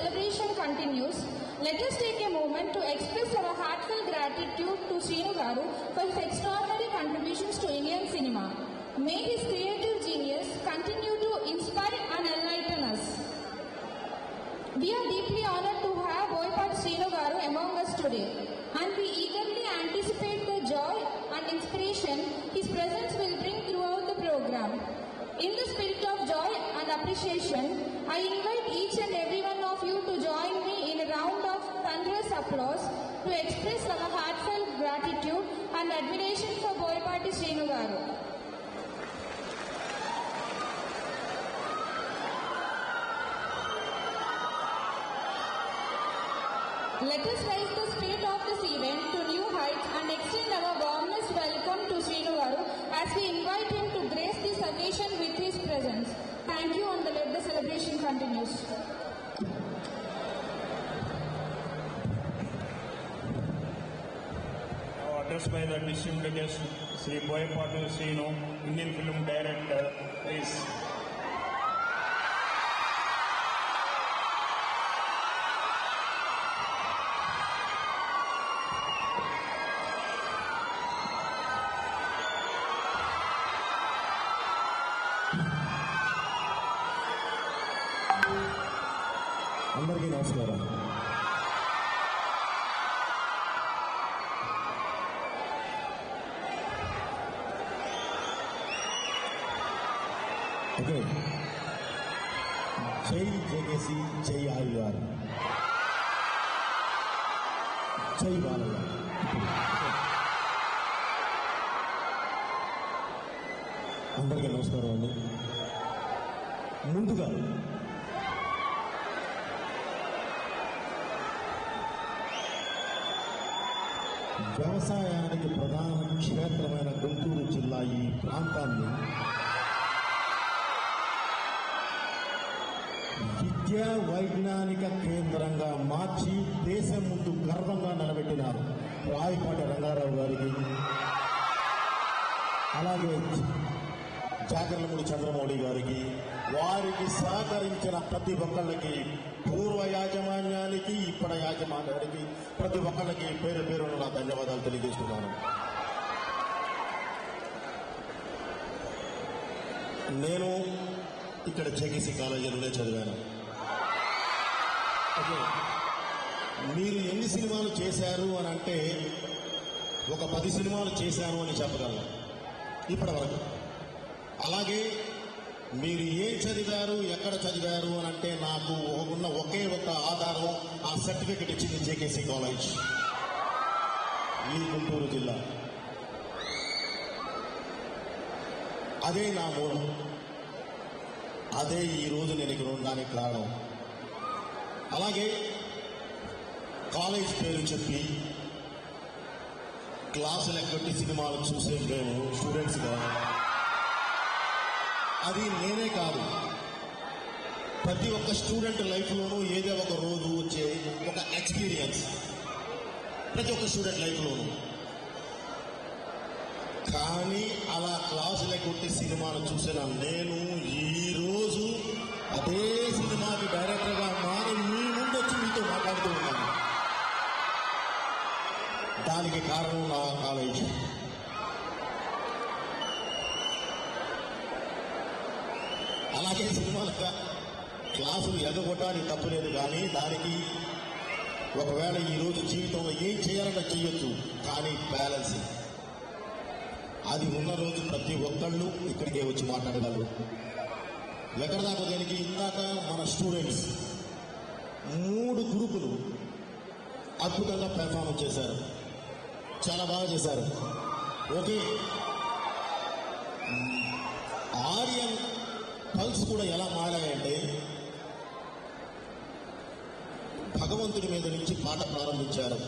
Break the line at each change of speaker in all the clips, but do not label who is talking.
celebration continues, let us take a moment to express our heartfelt gratitude to Srinu Garu for his extraordinary contributions to Indian cinema. May his creative genius continue to inspire and enlighten us. We are deeply honored to have Boypat Srinu Garu among us today, and we eagerly anticipate the joy and inspiration his presence will bring throughout the program. In the spirit appreciation, I invite each and every one of you to join me in a round of thunderous applause to express our heartfelt gratitude and admiration for Boypati Srinu Garu. Let us raise the spirit of this event continues.
Now addressed by the distinguished Sri Boyapatu Srinu, Indian film director, is
okay జై జగసి జై ఆయువారు జై బాలయ్య అందరికీ నమస్కారం అండి. ముందుగా వ్యవసాయానికి ప్రధాన క్షేత్రమైన గుంటూరు జిల్లా ఈ ప్రాంతాన్ని విద్యా వైజ్ఞానిక కేంద్రంగా మార్చి దేశం ముందు గర్వంగా నిలబెట్టినారు. రాయపాటి రంగారావు గారికి. అలాగే జాగర్లమూడి చంద్రమౌళి గారికి. వారికి సహకరించిన ప్రతి ఒక్కళ్ళకి పూర్వ యాజమాన్యానికి ఇప్పటి యాజమాన్యానికి ప్రతి ఒక్కళ్ళకి పేరు పేరున నా ధన్యవాదాలు తెలియజేస్తున్నాను. నేను ఇక్కడ జేకేసీ కాలేజీలోనే చదివాను. మీరు ఎన్ని సినిమాలు చేశారు అని అంటే ఒక పది సినిమాలు చేశాను అని చెప్పగలను. ఇప్పటి వరకు అలాగే మీరు ఏం చదివారు ఎక్కడ చదివారు అని అంటే నాకు ఉన్న ఒకే ఒక ఆధారం ఆ సర్టిఫికెట్ ఇచ్చింది జేకేసీ కాలేజ్. ఈ గుంటూరు జిల్లా. అదే నా మూలం. అదే ఈ రోజు నేను ఇక్కడ ఉండడానికి కారణం. అలాగే కాలేజ్ పేరు చెప్పి క్లాసులు ఎక్కటి సినిమాలు చూసే మేము స్టూడెంట్స్గా అది నేనే కాదు. ప్రతి ఒక్క స్టూడెంట్ లైఫ్లోనూ ఏదో ఒక రోజు వచ్చే ఒక ఎక్స్పీరియన్స్ ప్రతి ఒక్క స్టూడెంట్ లైఫ్లోనూ కానీ అలా క్లాసులు ఎక్కటి సినిమాలు చూసిన నేను ఈ రోజు అదే దానికి కారణం నా కాలేజ్. అలాగే సినిమాలు క్లాసులు ఎదగొట్టడానికి తప్పలేదు కానీ దానికి ఒకవేళ ఈరోజు జీవితంలో ఏం చేయాలంటే చేయొచ్చు కానీ బ్యాలెన్సింగ్ అది ఉన్న రోజు ప్రతి ఒక్కళ్ళు ఇక్కడికే వచ్చి మాట్లాడగలరు. ఎక్కడ దాకా దానికి ఇందాక మన స్టూడెంట్స్ మూడు గ్రూపులు అద్భుతంగా పెర్ఫార్మెన్స్ చేశారు. చాలా బాగా చేశారు. ఓకే. ఆర్యన్ పల్స్ కూడా ఎలా మారాయంటే భగవంతుడి మీద నుంచి పాట ప్రారంభించారు.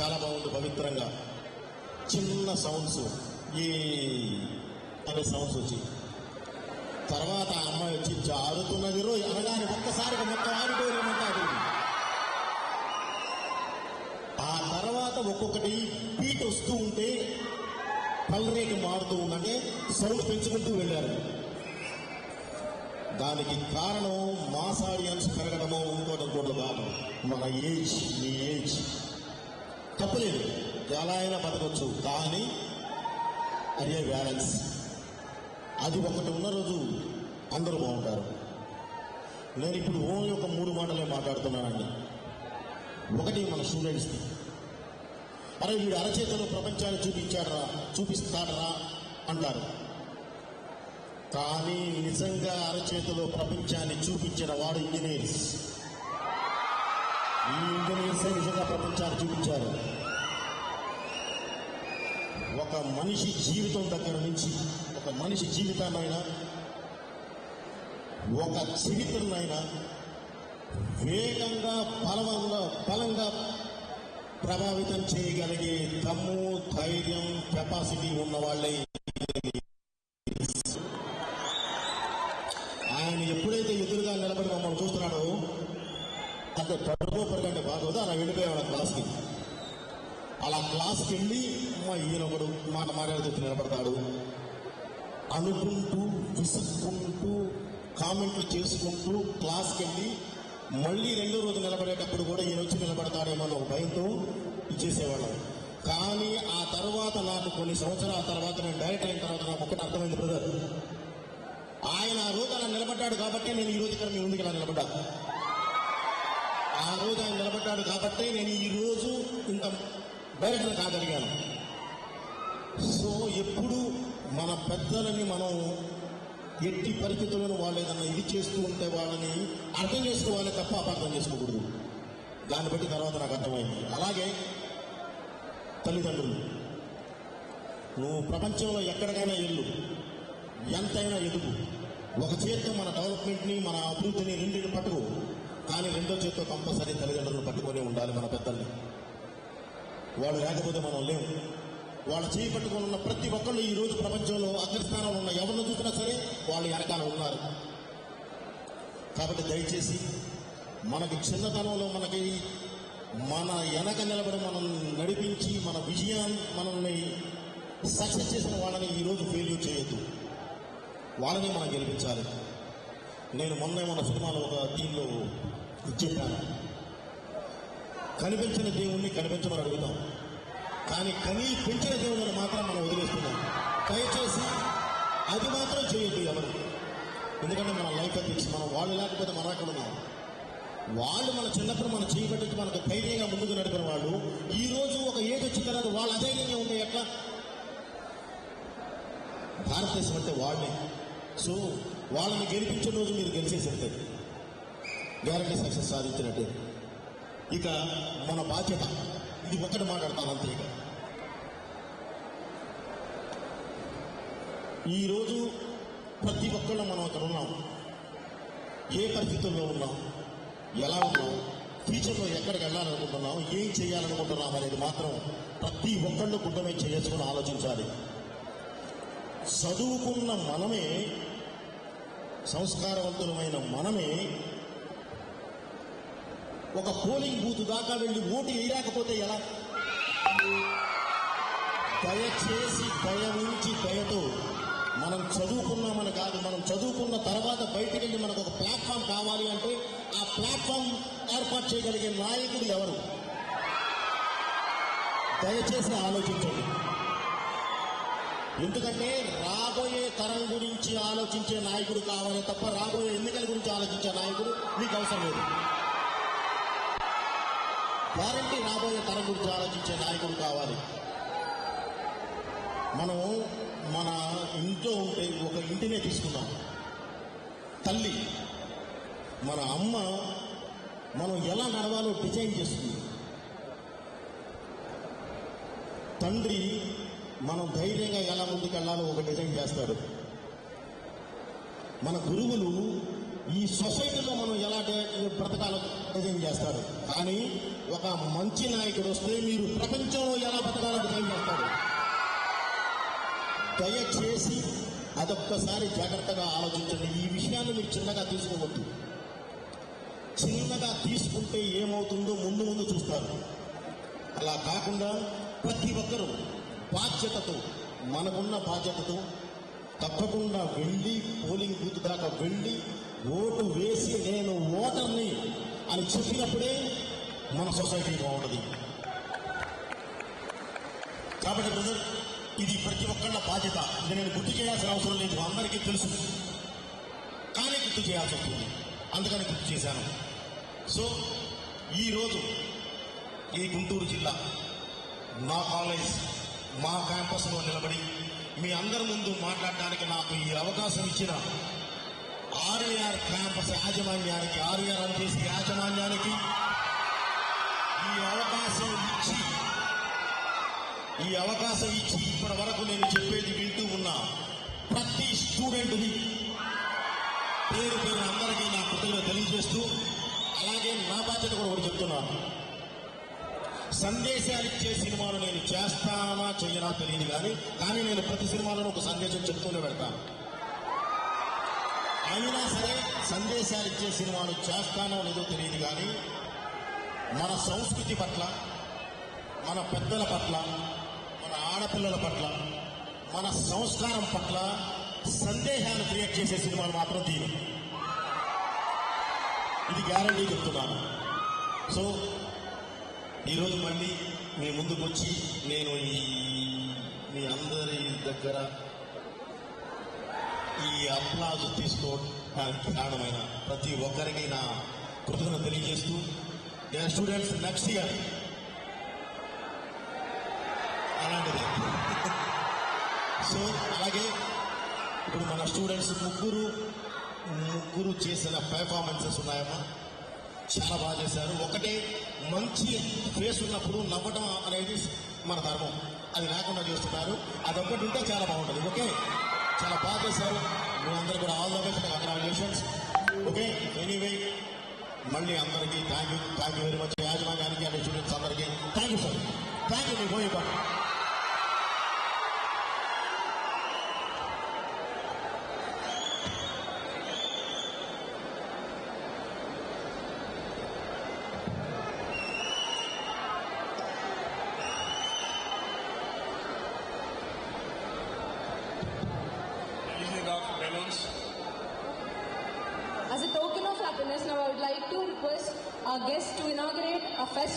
చాలా బాగుంది పవిత్రంగా. చిన్న సౌండ్స్ ఈ అనే సౌండ్స్ వచ్చి. తర్వాత ఆ అమ్మాయి వచ్చి జారుతున్నది రోజు అనగానే ఒక్కసారిగా మొత్తం ఆడిటోరియం ఒక్కొక్కటి పీట్ వస్తూ ఉంటే పల్ రేటు మారుతూ ఉందంటే సౌండ్ పెంచుకుంటూ వెళ్ళారు. దానికి కారణం మాస్ ఆడియన్స్ పెరగడమో ఇంకోటి ఇంకోటి కాదు మన ఏజ్ మీ ఏజ్. తప్పలేదు. ఎలా అయినా బతకొచ్చు. కానీ అదే బ్యాలెన్స్. అది ఒకటి ఉన్న రోజు అందరూ బాగుంటారు. నేను ఇప్పుడు ఓన్లీ ఒక మూడు మాటలే మాట్లాడుతున్నానండి. ఒకటి మన స్టూడెంట్స్కి. అరే వీడు అరచేతిలో ప్రపంచాన్ని చూపించాడరా చూపిస్తాడరా అంటారు. కానీ నిజంగా అరచేతిలో ప్రపంచాన్ని చూపించిన వాడు ఇంజనీర్స్. ఈ ఇంజనీర్స్ నిజంగా ప్రపంచాన్ని చూపించారు. ఒక మనిషి జీవితం దగ్గర నుంచి ఒక మనిషి జీవితాన్నైనా ఒక చరిత్రనైనా వేగంగా బలవంగా బలంగా ప్రభావితం చేయగలిగే దమ్ము ధైర్యం కెపాసిటీ ఉన్న వాళ్ళే ఆయన ఎప్పుడైతే ఎదురుగా నిలబడి మమ్మల్ని చూస్తున్నాడో అంటే పడుకో పడుకంటే బాగోదు అలా వెళ్ళిపోయాడు క్లాస్కి అలా క్లాస్కి వెళ్ళి మా ఈయన ఒకడు మాట మాట్లాడుతూ నిలబడతాడు. అనుకుంటూ విసుక్కుంటూ కామెంట్లు చేసుకుంటూ క్లాస్కి వెళ్ళి మళ్ళీ రెండో రోజు నిలబడేటప్పుడు కూడా ఈయన వచ్చి నిలబడతాడేమో అని ఒక భయంతో ఇచ్చేసేవాళ్ళం. కానీ ఆ తర్వాత నాకు కొన్ని సంవత్సరాల తర్వాత నేను డైరెక్ట్ అయిన తర్వాత నాకు ఒకటి అర్థమైంది బ్రదర్. ఆయన ఆ రోజు అలా నిలబడ్డాడు కాబట్టి నేను ఈ రోజు ఇక్కడ మీ ముందుకు ఇలా నిలబడ్డా. ఆ రోజు ఆయన నిలబడ్డాడు కాబట్టి నేను ఈ రోజు ఇంత డైరెక్టర్ కాగలిగాను సో ఎప్పుడు మన పెద్దలని మనం ఎట్టి పరిస్థితులను వాళ్ళు ఏదన్నా ఇది చేస్తూ ఉంటే వాళ్ళని అర్థం చేసుకోవాలి తప్ప అపార్థం చేసుకోకూడదు. దాన్ని బట్టి తర్వాత నాకు అర్థమైంది. అలాగే తల్లిదండ్రులు నువ్వు ప్రపంచంలో ఎక్కడికైనా వెళ్ళు. ఎంతైనా ఎదుగు. ఒక చేతితో మన డెవలప్మెంట్ని మన అభివృద్ధిని రెండింటిని పట్టుకో. కానీ రెండో చేత్తో కంపల్సరీ తల్లిదండ్రులను పట్టుకొని ఉండాలి మన పెద్దల్ని. వాళ్ళు లేకపోతే మనం లేవు వాళ్ళు చేపట్టుకుని ఉన్న ప్రతి ఒక్కళ్ళు ఈ రోజు ప్రపంచంలో అగ్రస్థానంలో ఉన్న ఎవరిని చూసినా సరే వాళ్ళు వెనకాల ఉన్నారు. కాబట్టి దయచేసి మనకి చిన్నతనంలో మనకి మన వెనక నిలబడి మనం నడిపించి మన విజయాన్ని మనల్ని సక్సెస్ చేసిన వాళ్ళని ఈరోజు ఫెయిల్యూర్ చేయొద్దు. వాళ్ళని మనం గెలిపించాలి. నేను మొన్న మన సినిమాలో ఒక దీనిలో చెప్పాను. కనిపించిన దేవుణ్ణి కనిపించమని అడుగుతాం. కానీ కనీ పెంచిన దేవుడిని మాత్రం మనం వదిలేస్తున్నాం. దయచేసి అది మాత్రం చేయొద్దు ఎవరు. ఎందుకంటే మన లైఫ్ ఎథిక్స్ మనం వాళ్ళు లేకపోతే మనం ఎక్కడ ఉన్నాం? వాళ్ళు మన చిన్నప్పుడు మనం చేయబట్టి మనకు ధైర్యంగా ముందుకు నడిపిన వాళ్ళు ఈ రోజు ఒక ఏజ్ వచ్చిన తర్వాత వాళ్ళు అధైర్యంగా ఉంటే ఎట్లా? భారతదేశం అంటే వాళ్ళే. సో వాళ్ళని గెలిపించిన రోజు మీరు గెలిచేసేస్తే గ్యారంటీ సక్సెస్ సాధించినట్టే. ఇక మన బాధ్యత. ఇది ఒక్కటి మాట్లాడతాను అంతే ఈరోజు ప్రతి ఒక్కళ్ళు మనం అక్కడ ఉన్నాం. ఏ పరిస్థితుల్లో ఉన్నాం? ఎలా ఉన్నాం? ఫ్యూచర్లో ఎక్కడికి వెళ్ళాలనుకుంటున్నాం? ఏం చేయాలనుకుంటున్నాం అనేది మాత్రం ప్రతి ఒక్కళ్ళు గుడ్డమే చేసుకుని ఆలోచించాలి. చదువుకున్న మనమే సంస్కారవంతులమైన మనమే ఒక పోలింగ్ బూత్ దాకా వెళ్ళి ఓటు వేయలేకపోతే ఎలా? దయచేసి దయ ఉంచి దయతో మనం చదువుకున్నామని కాదు మనం చదువుకున్న తర్వాత బయటికి వెళ్ళి మనకు ఒక ప్లాట్ఫామ్ కావాలి అంటే ఆ ప్లాట్ఫామ్ ఏర్పాటు చేయగలిగే నాయకుడు ఎవరు? దయచేసి ఆలోచించండి. ఎందుకంటే రాబోయే తరం గురించి ఆలోచించే నాయకుడు కావాలి తప్ప రాబోయే ఎన్నికల గురించి ఆలోచించే నాయకుడు మీకు అవసరం లేదు. గ్యారంటీ రాబోయే తరం గురించి ఆలోచించే నాయకుడు కావాలి. మనం మన ఇంట్లో ఉంటే ఒక ఇంటినే తీసుకున్నాం తల్లి మన అమ్మ మనం ఎలా నడవాలో డిజైన్ చేస్తుంది. తండ్రి మనం ధైర్యంగా ఎలా ముందుకెళ్ళాలో ఒక డిజైన్ చేస్తాడు. మన గురువులు ఈ సొసైటీలో మనం ఎలా బ్రతకాలో డిజైన్ చేస్తారు. కానీ ఒక మంచి నాయకుడు వస్తే మీరు ప్రపంచంలో ఎలా బతకాలో డిజైన్ చేస్తాడు దయచేసి అదొక్కసారి జాగ్రత్తగా ఆలోచించండి. ఈ విషయాన్ని మీరు చిన్నగా తీసుకోవద్దు. చిన్నగా తీసుకుంటే ఏమవుతుందో ముందు ముందు చూస్తారు. అలా కాకుండా ప్రతి ఒక్కరూ బాధ్యతతో మనకున్న బాధ్యతతో తప్పకుండా వెళ్ళి పోలింగ్ బూత్ దాకా వెళ్ళి ఓటు వేసి నేను ఓటర్ని అని చెప్పినప్పుడే మన సొసైటీ బాగుంటుంది కాబట్టి బ్రదర్ ఇది ప్రతి ఒక్కళ్ళ బాధ్యత. ఇది నేను గుర్తు చేయాల్సిన అవసరం లేదు అందరికీ తెలుసు. కానీ గుర్తు చేయాల్సి వస్తుంది. అందుకని గుర్తు చేశాను. సో ఈరోజు ఈ గుంటూరు జిల్లా మా కాలేజ్ మా క్యాంపస్లో నిలబడి మీ అందరి ముందు మాట్లాడడానికి నాకు ఈ అవకాశం ఇచ్చిన ఆర్ఏఆర్ క్యాంపస్ యాజమాన్యానికి ఆర్ఏఆర్ అని యాజమాన్యానికి ఈ అవకాశం ఇచ్చి ఈ అవకాశం ఇచ్చి ఇప్పటి వరకు నేను చెప్పేది వింటూ ఉన్న. ప్రతి స్టూడెంట్ని పేరు పేరు అందరికీ నా కృతజ్ఞత తెలియజేస్తూ అలాగే నా బాధ్యత కూడా ఒకటి చెప్తున్నాను. సందేశాలు ఇచ్చే సినిమాలు నేను చేస్తానా చేయనా తెలియదు కానీ కానీ నేను ప్రతి సినిమాలను ఒక సందేశం చెప్తూనే పెడతాను అయినా సరే సందేశాలు ఇచ్చే సినిమాలు చేస్తానో లేదో తెలియదు కానీ మన సంస్కృతి పట్ల మన పెద్దల పట్ల మన ఆడపిల్లల పట్ల మన సంస్కారం పట్ల సందేహాలు క్రియేట్ చేసే సినిమాలు మాత్రం తీరు. ఇది గ్యారంటీ చెప్తున్నాను. సో ఈరోజు మళ్ళీ మీ ముందుకు వచ్చి నేను ఈ మీ అందరి దగ్గర ఈ అప్లాజ్ తీసుకోవడానికి కారణమైన ప్రతి ఒక్కరికి నా కృతజ్ఞత తెలియజేస్తూ నేను స్టూడెంట్స్ నెక్స్ట్ ఇయర్ అలాంటిది. సో అలాగే ఇప్పుడు మన స్టూడెంట్స్ ముగ్గురు ముగ్గురు చేసిన పెర్ఫార్మెన్సెస్ ఉన్నాయమ్మా. చాలా బాగా చేశారు. ఒకటే మంచి ఫేస్ ఉన్నప్పుడు నవ్వడం అనేది మన ధర్మం. అది లేకుండా చేస్తున్నారు. అదొక్కటి ఉంటే చాలా బాగుంటుంది. ఓకే చాలా బాగా చేశారు. మీ అందరూ కూడా all the best congratulations okay anyway మళ్ళీ అందరికీ thank you thank you very much యాజమాన్యానికి అండ్ స్టూడెంట్స్ అందరికీ thank you sir thank you మీ పోయి
Our guest to inaugurate